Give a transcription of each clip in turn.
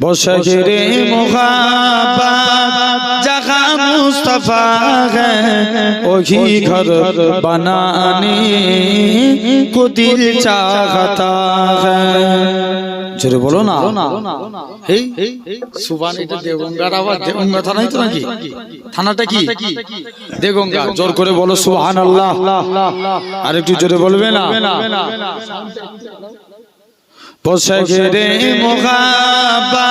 बशर मुहाबत जहाँ मुस्तफा है वही घर बनाने को दिल चाहता है জোরে বলো না এই সুবান এটা দেগঙ্গার আবার দেগঙ্গা থানাই তো নাকি থানাটা কি দেগঙ্গা জোর করে বলো সুবহান আল্লাহ আর একটু জোরে বলবে না پسگر مغابا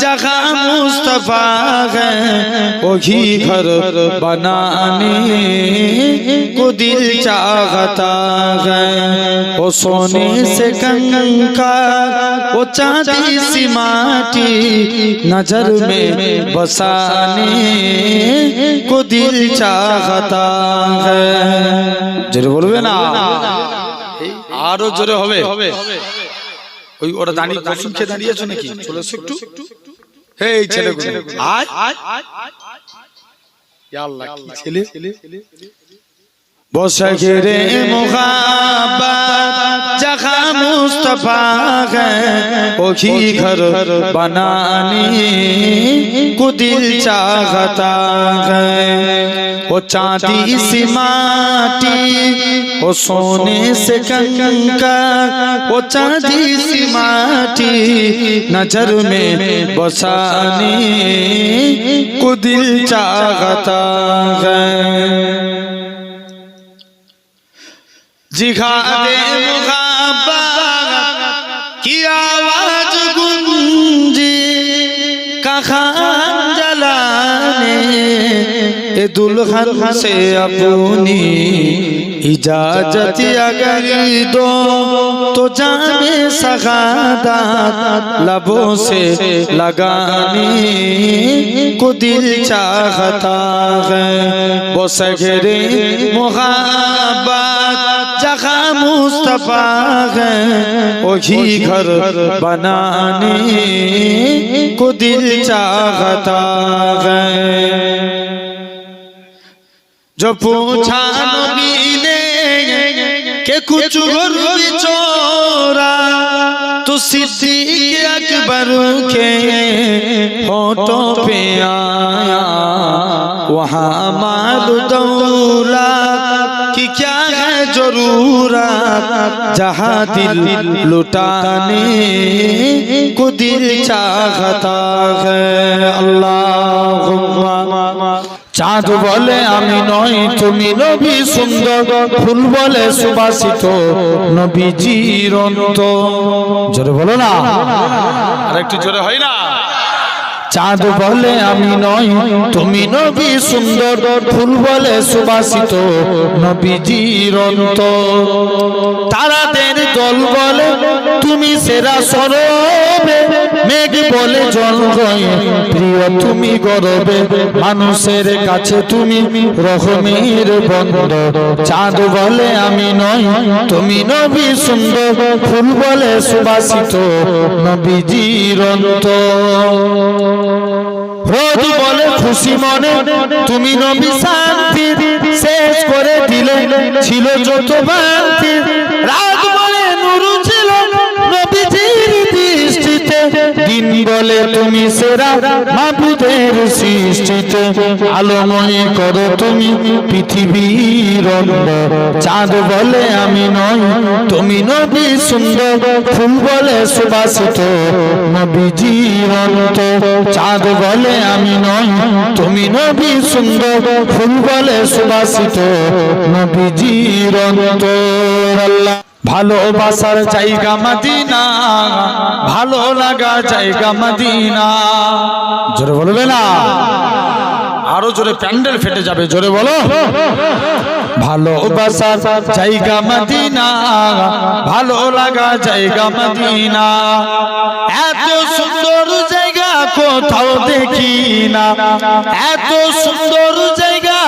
جگہ مصطفیٰ ہے، وہی گھر بنانے کو دل چاہتا ہے۔ وہ سونے سے کنگن کا وہ چاہتی سی ماتی نجر میں بسانے کو دل چاہتا ہے۔ جرے بولوے نا؟ آرو جرے ہوئے۔ ওই ওরা দাঁড়িয়ে কসম খেয়ে দাঁড়িয়েছো নাকি? চলে একটু এই ছেলেগুলো। আজ ইয়া আল্লাহ ছেলে? بشر مغابت جگہ مصطفیٰ ہے۔ وہی گھر بنانی کو دل چاہتا ہے۔ وہ چاندی سی ماتی وہ سونے سے کنکا وہ چاندی سی ماتی نظر میں بسانی کو دل چاہتا ہے۔ জিহাদে মুহাব্বত কি আওয়াজ গুঞ্জে, কাখান জ্বালানে, এ দুলহান হাসে আপনি ইজাজতি আগর তো জানে সগাদাত লবো সে লাগানি কো দিল চাহতা হ্যায় বো সগরে جگہ مصطفیٰ ہے، وہی گھر بنانے کو دل چاہتا ہے۔ جو پوچھا نبی نے کہ کچھ غرب چورا، تو صدیق اکبر کے ہوتوں پہ آیا۔ وہاں مال دولا کی کیا ہے है जरूरत जहाँ दिल लुटाने को दिल चाहता है अल्लाह চাঁদ বলে আমি নই তুমি নবী সুন্দর ফুল বলে সুবাসিত নবীজির অন্ত জোরে বলো না আর একটু জোরে হয় না চাঁদ বলে আমি নই, তুমি নবী সুন্দর, ফুল বলে সুবাসিত, নবীজির অন্ত তারাদের দল বলে, তুমি সেরা সরবে মেঘ বলে জল প্রিয় তুমি গরবে, মানুষের কাছে তুমি রহমের বন্ধ। চাঁদ বলে আমি নই তুমি নবী সুন্দর, ফুল বলে সুবাসিত, নবীজির রোদ বলে খুশি মনে, তুমি নবী শান্তি শেষ করে দিলে, ছিল যত বান্তি রাত দিন বলে তুমি সেরা মাবুদের সৃষ্টিতে আলোময় করো তুমি পৃথিবীর চাঁদ বলে আমি নই তুমি নবী সুন্দর, ফুল বলে সুবাসিত, নবীজির অন্ত। চাঁদ বলে আমি নই তুমি নবী সুন্দর, ফুল বলে সুবাসিত, নবীজির অন্ত। আল্লাহ ভালোবাসার জায়গা মদিনা ভালো লাগা জায়গা মদিনা। জোরে বলবে না? আরও জোরে প্যান্ডেল ফেটে যাবে, জোরে বলো। ভালোবাসার জায়গা মদিনা, ভালো লাগা জায়গা মদিনা। এত সুন্দর জায়গা কোথাও দেখি না, এত সুন্দর জায়গা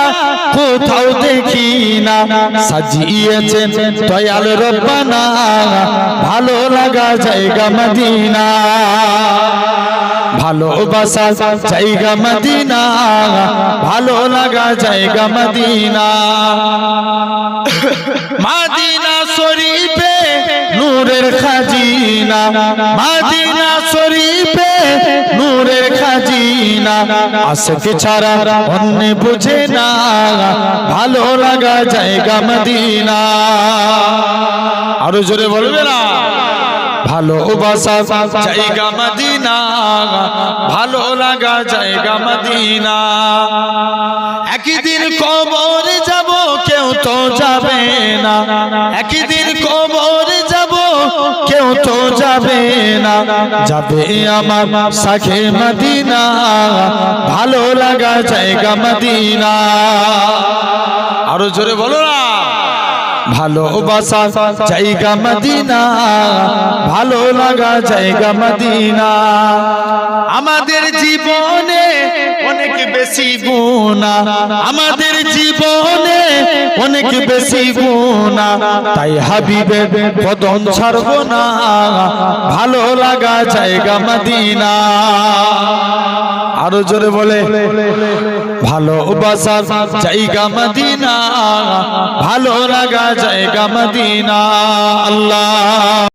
কোথাও দেখি না। সাজিয়েছেন দয়াল রব্বানা, ভালো লাগা জায়গা মদিনা। ভালোবাসা জায়গা মদিনা। ভালো লাগা, জায়গা মদিনা। মাদিনা শরীফে নূরের খাজিনা। মাদিনা শরীফে নূরের খাজিনা। আশক ছাড়া অন্য বুঝে না। ভালো লাগা, জায়গা মদিনা। আরও জোরে বলবে না। ভালোবাসা জায়গা মদিনা ভালো লাগা জায়গা মদিনা। একই দিন কবর যাব কেউ তো যাবে না। একই দিন কবর যাব কেউ তো যাবে না। যাবে আমার সাখে মদিনা ভালো লাগা জায়গা মদিনা। আরও জোরে বলো না। ভালোবাসা জায়গা মদিনা। ভালো লাগা জায়গা মদিনা। আমাদের জীবনে অনেক বেশি গুণা। আমাদের জীবনে অনেক বেশি গুণা। তাই হাবিবের বদন ছাড়ব না। ভালো লাগা জায়গা মদিনা। আরও জোরে বলে ভালোবাসা জায়গা মদিনা। ভালো লাগা জায়গা মদিনা। আল্লাহ।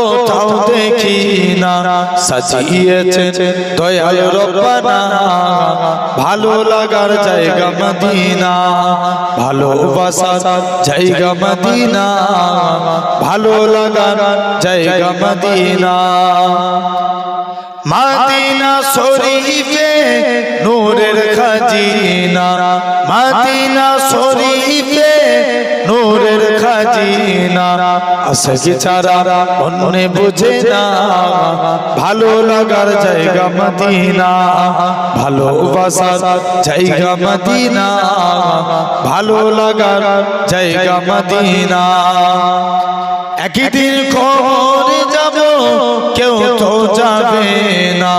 কোথাও দেখি না। সাজিয়েছেন দয়াল রব্বানা। ভালো লাগার জায়গা মদিনা। ভালোবাসা জায়গা মদিনা। ভালো লাগার জায়গা মদিনা। মাদিনা শরীফে নূরের খাজিনা। মাদিনা শরীফে নূরের ভালো লাগার জায়গা মদিনা। ভালোবাসার জায়গা মদিনা। ভালো লাগার জায়গা মদিনা। একদিন খবর যাব, কেউ তো যাবে না।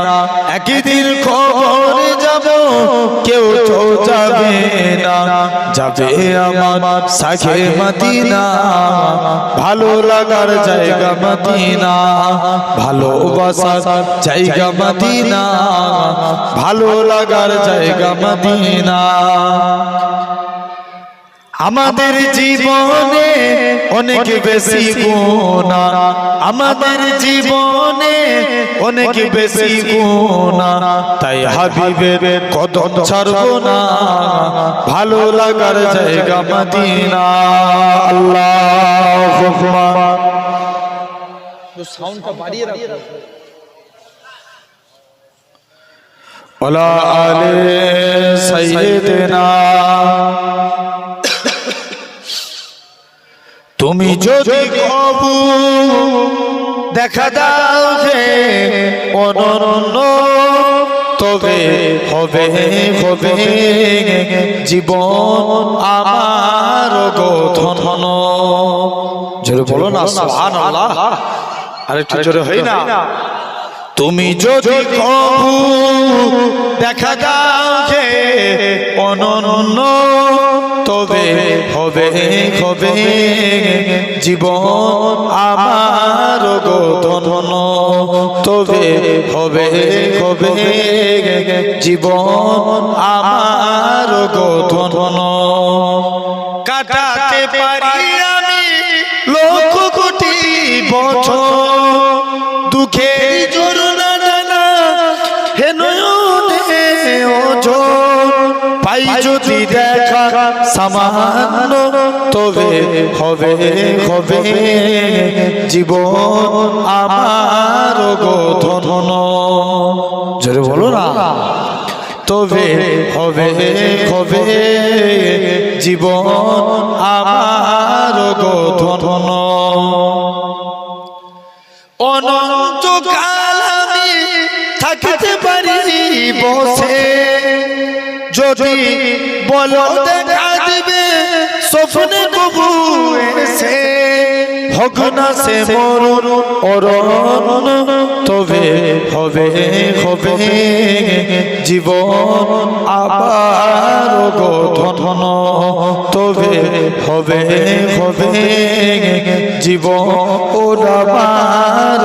একদিন খবর যাব কেউ তো যাবে না। যাবে আমার সাখে মদিনা। ভালো লাগার জায়গা মদিনা। ভালোবাসার জায়গা মদিনা। ভালো লাগার জায়গা মদিনা। আমাদের জীবনে অনেক বেশি গুণা। আমাদের জীবনে অনেক বেশি গুণা। তাই হাবিবের কদম ছাড়ব না। ভালো লাগার জায়গা মদিনা। আল্লাহ। সাউন্ডটা বাড়িয়ে রাখো। ওলা আলে সাইয়েদেনা। তুমি যদি কবু দেখা দাও হে অনন্য তবে হবে হবে জীবন আমার গোধন জোরে বলো না সুবহানাল্লাহ। আরেকটু জোরে হয় না। তুমি যদি কবু দেখা দাও যে অনন্য তবে হবে হবে। জীবন আমার গোধন তবে হবে হবে। জীবন আমার গোধন কাটাতে সামান্য তবে হবে হবে। জীবন আমার গোধন জোরে বলো না। তবে হবে হবে। জীবন আমার গোধন অনন্তকাল আমি থাকতে পারি বসে। যদি বলো দেখা হোক না সে মরুন, অরণ, তবে হবে হবে জীবন আবার গোধন তবে হবে হবে জীবন ওরাবার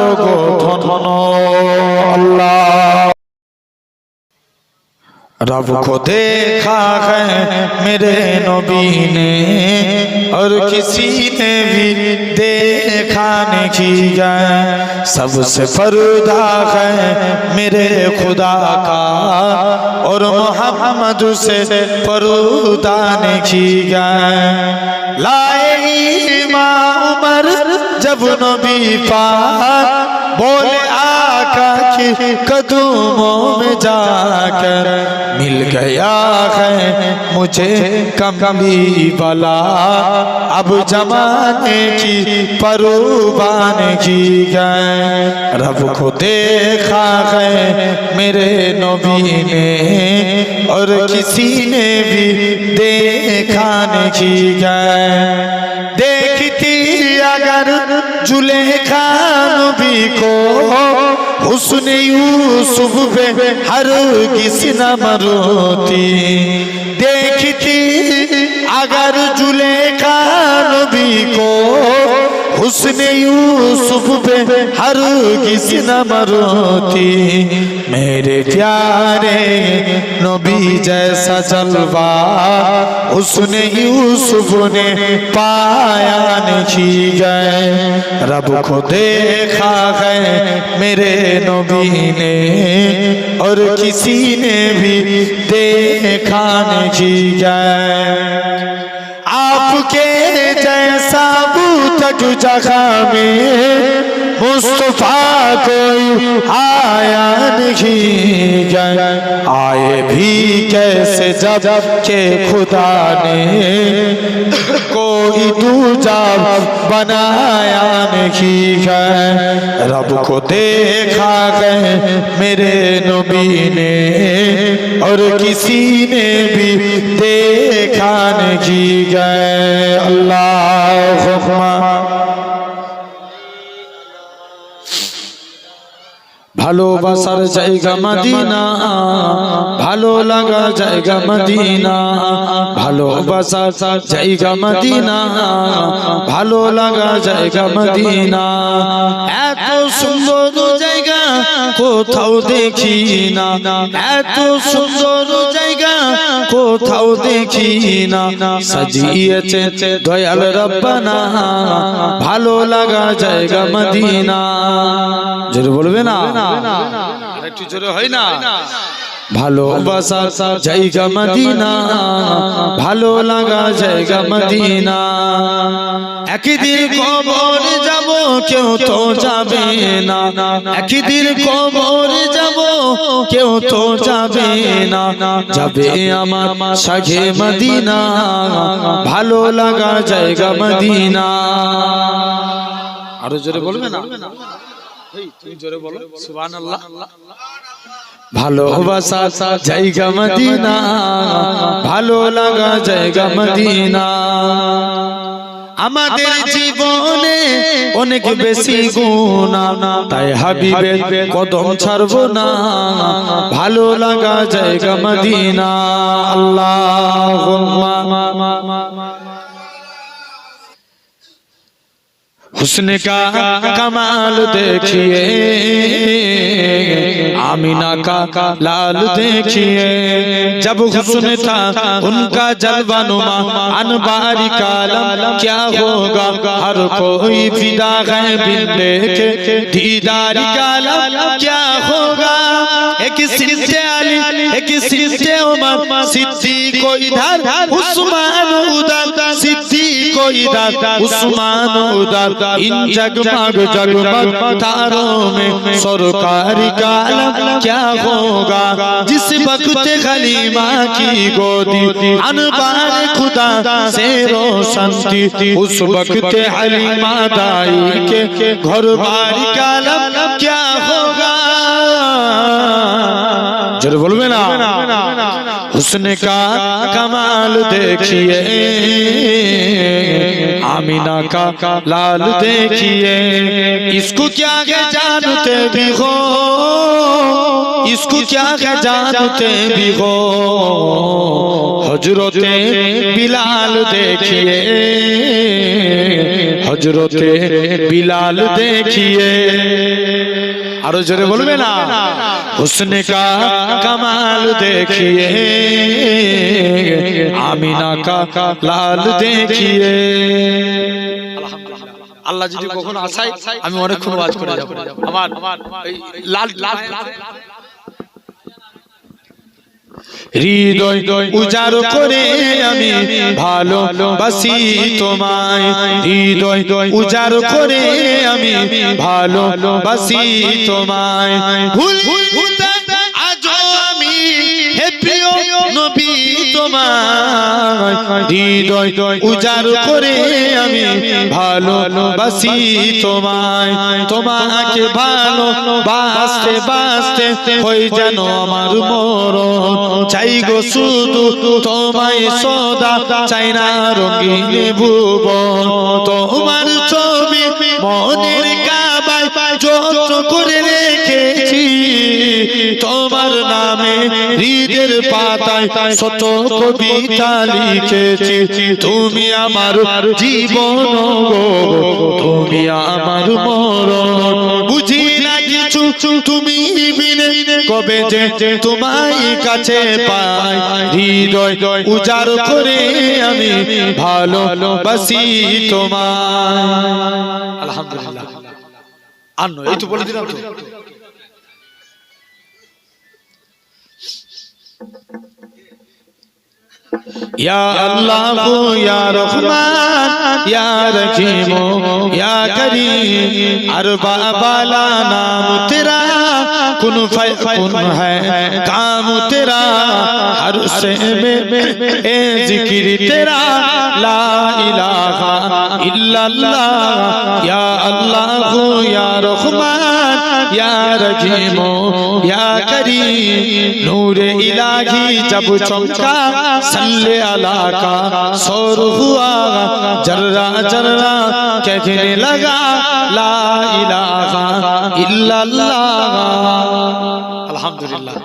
رب کو دیکھا ہے میرے نبی نے اور کسی نے بھی دیکھا نہیں کیا۔ سب سے فردہ ہے میرے خدا کا۔ اور محمد سے پردہ کی کیا۔ لائے امام عمر جب نبی پا بولے آقا کے قدموں میں جا کر مل گیا ہے مجھے کمی بلا اب جمانے کی پروبان کی گئے۔ رب کو دیکھا ہے میرے نبی نے اور کسی نے بھی دیکھا کی گئے۔ دیکھتی اگر جلیخا بھی کو হুসনে ইউসুফ বে হর কিসনা মারুতি দেখতি আগার জুলেখা নবী কো حسن یوسف پہ ہر کسی نہ مروتی میرے پیارے نبی جیسا جلوا حسن یوسف نے پایا نہیں گئے۔ رب کو دیکھا گئے میرے نبی نے اور کسی نے بھی دیکھا نہیں گئے۔ آپ کے جیسا बूतक जगह में मुस्तफा कोई आया नहीं गए आए भी कैसे जब के खुदा ने कोई दूजा बनाया नहीं है रब को देखा गए मेरे नबी ने और किसी ने भी देखा नहीं गए अल्लाह ভালোবাসার জায়গা মদিনা, ভালো লাগা জায়গা মদিনা, ভালোবাসার জায়গা মদিনা, ভালো লাগা জায়গা মদিনা। এত সুন্দর জায়গা কোথাও দেখি না, এত সুন্দর জায়গা কোথাও দেখি না। সাজিয়েছে দয়াল রব্বানা, ভালো লাগা জায়গা মদিনা। জোরে বলবে না? একটু জোরে হয় না। ভালোবাসা জায়গা মদিনা। ভালো লাগা জায়গা মদিনা। একদিন কবর যাব কেউ তো যাবে না। একদিন কবর যাব কেউ তো যাবে না। যাবে আমার সাঘে মদিনা। ভালো লাগা জায়গা মদিনা। আরও জোরে বলবে না? তুমি জোরে বলো ভালোবাসা জায়গা মদিনা ভালো লাগা জায়গা মদিনা। আমাদের জীবনে অনেক বেশি গুণা তাই হাবিবের কদম ছাড়বো না। ভালো লাগা জায়গা মদিনা। আল্লাহ حسن کا کمال دیکھیے، آمینہ کا لال دیکھیے۔ جب حسن تھا، ان کا جلوہ نما انباری کا لم کیا ہوگا؟ ہر کوئی فیدا غیبی دیکھے۔ دیداری کالم، کیا ہوگا؟ ایک سجدے علی، ایک سجدے عمر صدیق کو ادھر، عثمان ادھر۔ کوئی دا عثمان دا ان جگمگ جگمگ تاروں میں سرکار کا علم کیا ہوگا؟ جس وقت غلیمہ کی گودی، انبار خدا سے روشن تھی، اس وقت حلیمہ دائی کے گھر بار کا علم کیا ہوگا؟ جرول میں نا حسن کا کمال دیکھئے آمینہ کا لال دیکھیے۔ اس کو کیا ہے جانتے بھی ہو؟ اس کو کیا ہے جانتے بھی ہو؟ حجرتیں بلال دیکھیے۔ حجرتیں بلال دیکھیے۔ আরো জোরে বলবে না হুসন کا কামাল دیکھئے আমিনা کا لال দেখিয়ে আল্লাহ যদি কখনো আসায় আমি অনেকক্ষণ ওয়াজ করে যাব। আমার এই লাল লাল হৃদয় উজাড় করে আমি ভালো বাসি তোমায়। হৃদয় উজাড় করে আমি ভালো বাসি তোমায়। ভুল ভুলতে আজও আমি হে প্রিয় নবী। হৃদয় উজাড় করে আমি ভালো বাসি তোমায়। তোমাকে ভালো বাসতে বাসতে হয়ে যেন আমার মরণ। চাই গো শুধু তোমায় সদা, চাই না রঙিন ভুবন। তোমার ছবি মনের কাবায় যত করে রেখেছি। তোমার নামে হৃদের পাতায় শত কবিতা লিখেছি। তুমি আমার জীবন তুমি আমার মরণ। বুঝি না কিছু তুমি কবে যে তোমায় কাছে পাই। হৃদয় উজাড় করে আমি ভালো বাসি তোমায়। আলহামদুলিল্লাহ। আর এই তো বলে দিলাম তো। ইয়া আর বাবা নাম তেরা। کن کن ہے کام تیرا ہر سے میں اے ذکر تیرا لا الہ الا اللہ یا اللہ یا رحمان یا رحیم یا کریم نور الہی جب چمکا صلی علی کا سور ہوا جرہ جرہ کہنے لگا لا الہ الا اللہ আলহামদুলিল্লাহ।